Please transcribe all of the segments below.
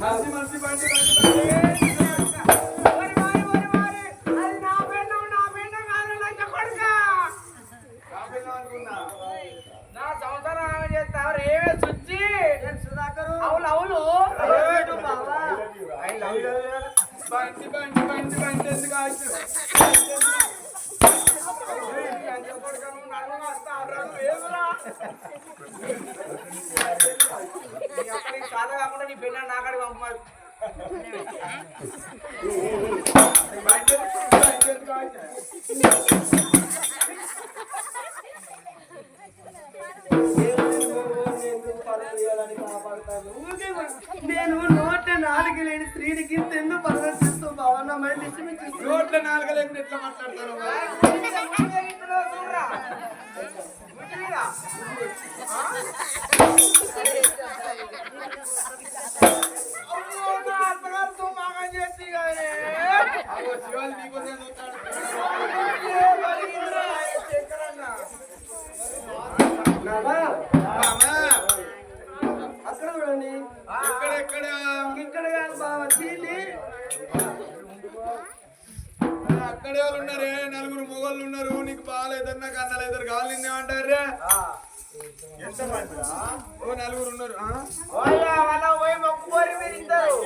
Municipality కాకుండా నీ పెళ్ళి నాకాడికి నేను నోట్ల నాలుగు లేని స్త్రీని గిఫ్ట్ ఎందుకు పరివర్తిస్తూ మళ్ళీ నోట్ల నాలుగు లేని ఎట్లా మాట్లాడతాను అక్కడే వాళ్ళు ఉన్నారే? నలుగురు మొగోళ్ళు ఉన్నారు. నీకు బాగాలేదరు నాకు అన్నలేదరు కావాలి నిన్నేమంటారు ఎంత మంది ఓ నలుగురు ఉన్నారు. పోయి మొక్కుపోరి మీరిద్దరు?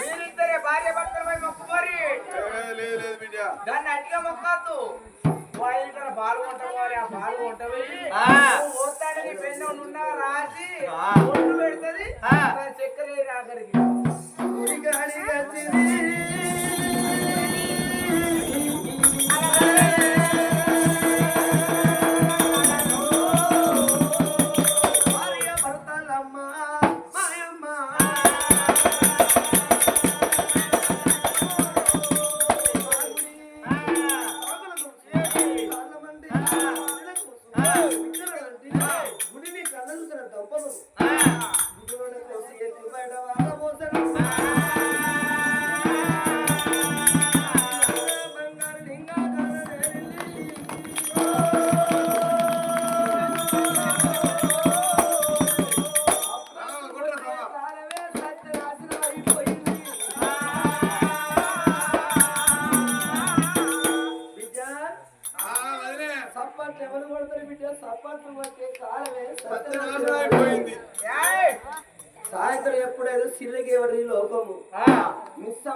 మీరిద్దరే భార్య భర్తలు పోయి మొక్కుపోరి లేదు లేదు బిడ్డ దాన్ని అట్టిగా మొక్కద్దు వాళ్ళ పాలు కొంటపోవాలి ఆ పాలు కొంటవి పోతాడని పెన్ను ఉన్న రాసి పెడుతుంది. చక్కెర ఆఖరికి. గుడిగాడి గచ్చిరి.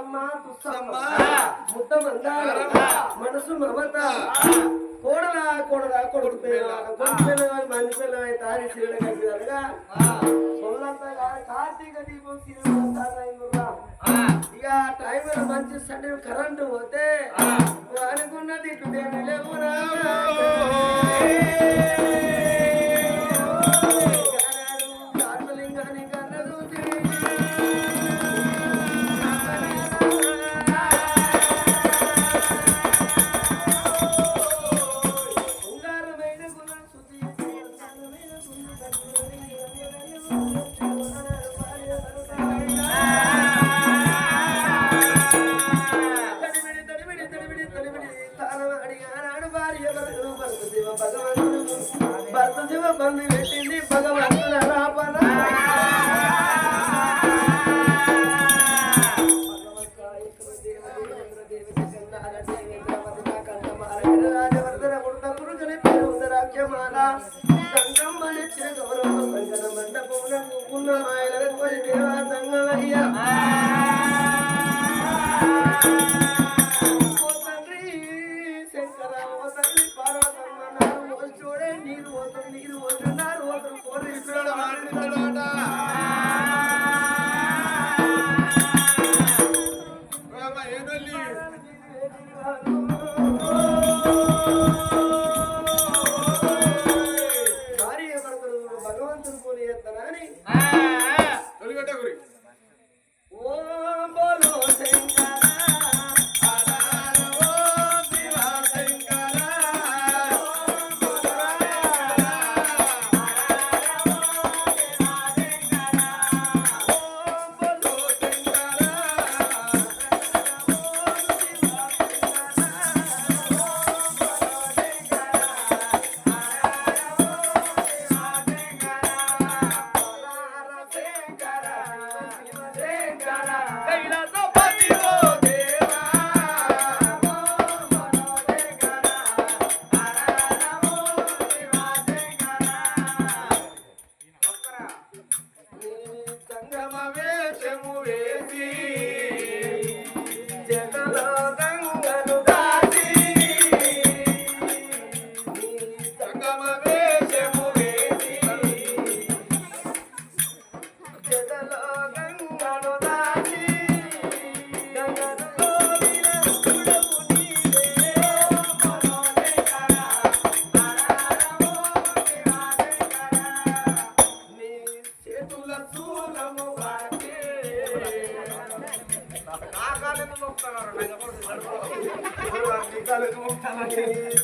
మిస్సమ్మ తుస్సమ్మ. ఆ. ముద్ద మందార. మనసు మమత. కోడలా కోడలా కొడుకు పిల్ల కొడుకు పిల్ల మంది పిల్ల అది సిరిడ సొల్లంతా కార్తీక దీపం అయిందిరా. ఇక టైం మంచి సండే కరెంటు పోతే అనుకున్నది ఇటు లేవురా భగవంతుడు పోని ఎత్తనని తొలిగడ్డ గురి. ఓ బోలో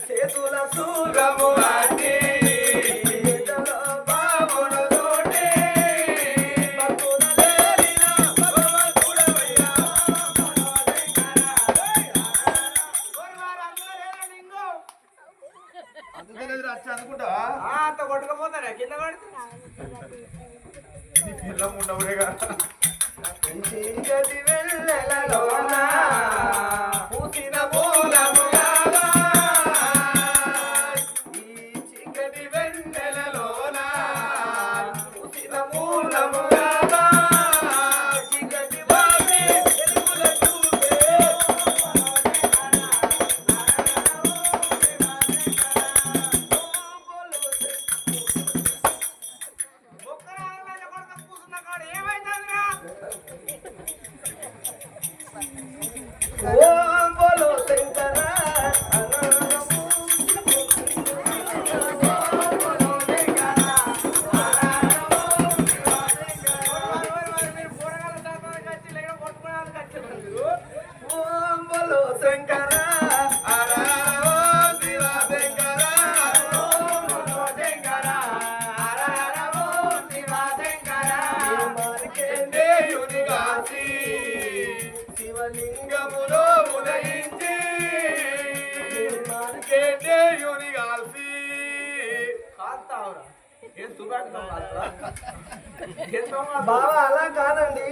చేతుల సూరము అంటే బాబా అలా కాదండి.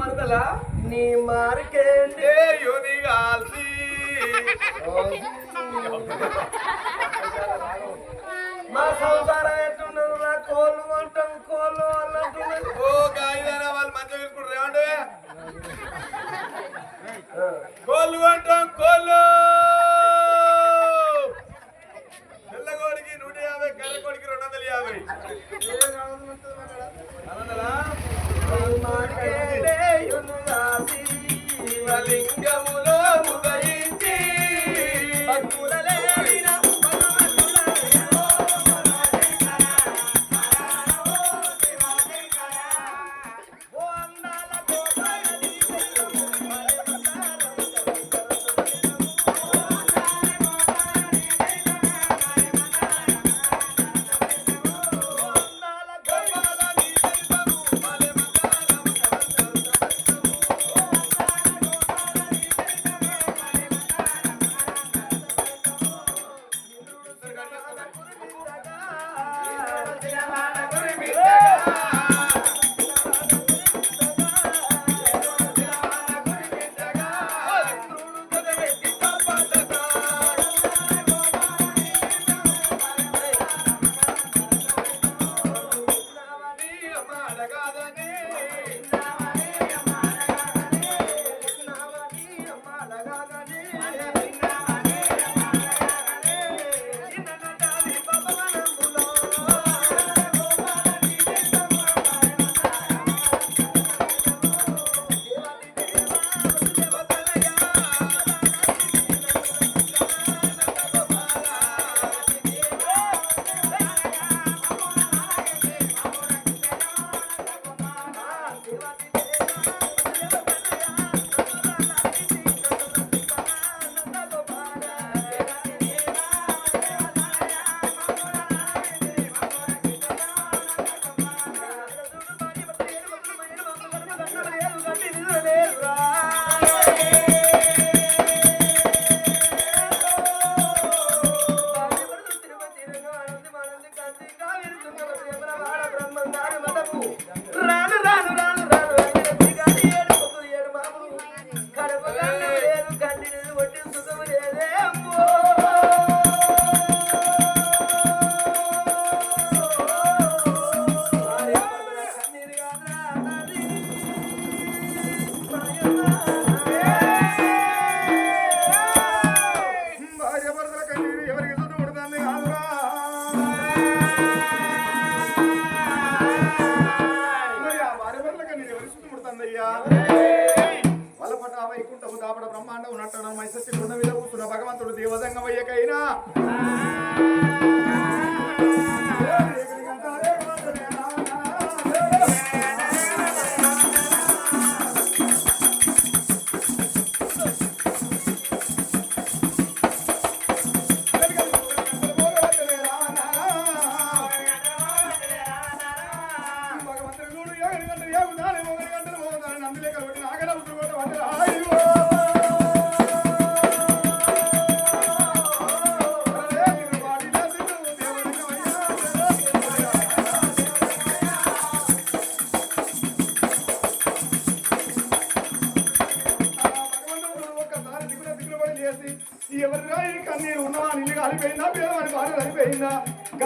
మరదలా? నీ మార్కేంటి? కేటేయునిగాల్సి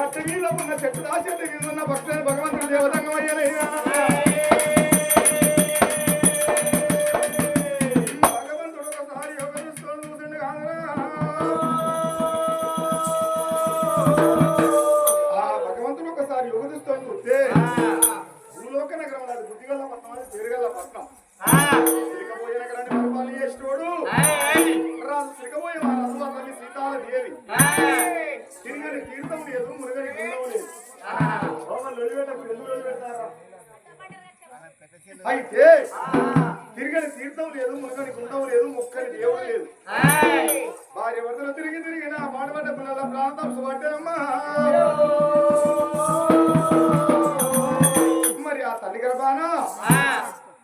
గట్ట మీద ఉన్న చెట్టు దాచేది చెట్టు మీద భగవంతుడు మురుగని గుండం లేదు మొక్కని దేవుడు లేదు. భార్య భర్తలు తిరిగి తిరిగి నా మాడబడ్డ పిల్లల ప్రాంతం సుబట్టేనమ్మా మరి ఆ తల్లి గర్భాన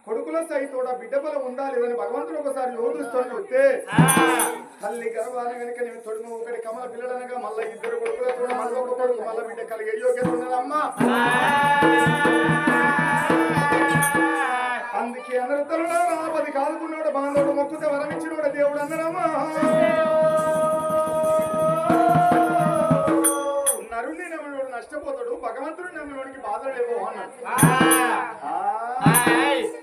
కొడుకుల సైతోడ బిడ్డ బలం ఉందా లేదని భగవంతుడు ఒకసారి యోగిస్తాను చూస్తే తల్లి గర్భాన కనుక నేను తొడుగు ఒకటి కమల పిల్లడనగా మళ్ళీ ఇద్దరు కొడుకుల తోడ మళ్ళీ ఒక కొడుకు మళ్ళీ బిడ్డ కలిగే యోగ్యత ఉన్నదమ్మా. అందుకే అందరు తరుణ పది కాదుకున్నాడు బాంధవుడు మొక్కుతే వరమిచ్చినోడు దేవుడు అన్నారమ్మా నరుణ్ణి నమ్మినోడు నష్టపోతాడు భగవంతుడు నమ్మినోడికి బాధలు లేవు అన్నాడు.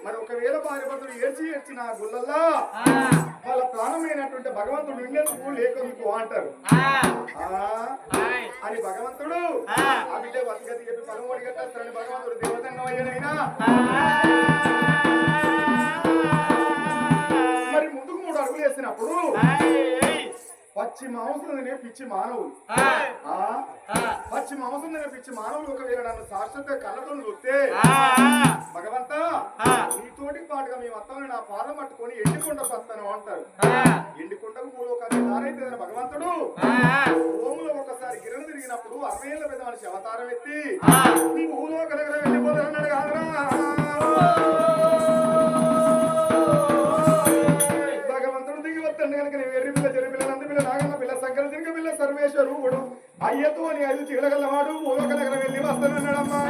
మరి ఒకవేళ భార్య భర్తలు ఏడ్చి ఏడ్చి నా గుళ్ళల్లా వాళ్ళ ప్రాణమైనటువంటి భగవంతుడు ఉండేందుకు లేకందుకు అంటారు. ఆ, అని భగవంతుడు ఆ. బిడ్డ వసగతి చెప్పి పదమూడు భగవంతుడు దేవతంగా అయ్యాడైనా. వేసినప్పుడు పచ్చి మాంసం తినే పిచ్చి మానవులు పచ్చి మాంసం తినే పిచ్చి మానవులు ఒకవేళ నన్ను సాక్షాత్ కళ్ళతో చూస్తే భగవంతా నీతోటి పాటుగా మేము వస్తామని నా పాదం పట్టుకొని ఎండికొండ పస్తాను అంటారు. ఎండికొండకు మూలోకాన్ని దారైతే భగవంతుడు భూములో ఒకసారి గిరణ తిరిగినప్పుడు అరవై ఏళ్ళ పెద్ద మనిషి అవతారం ఎత్తి భూలోక దగ్గర అయ్యతో అని ఐదు చీలగల్లవాడు మూడో కలగల వెళ్ళి వస్తానన్నాడమ్మా.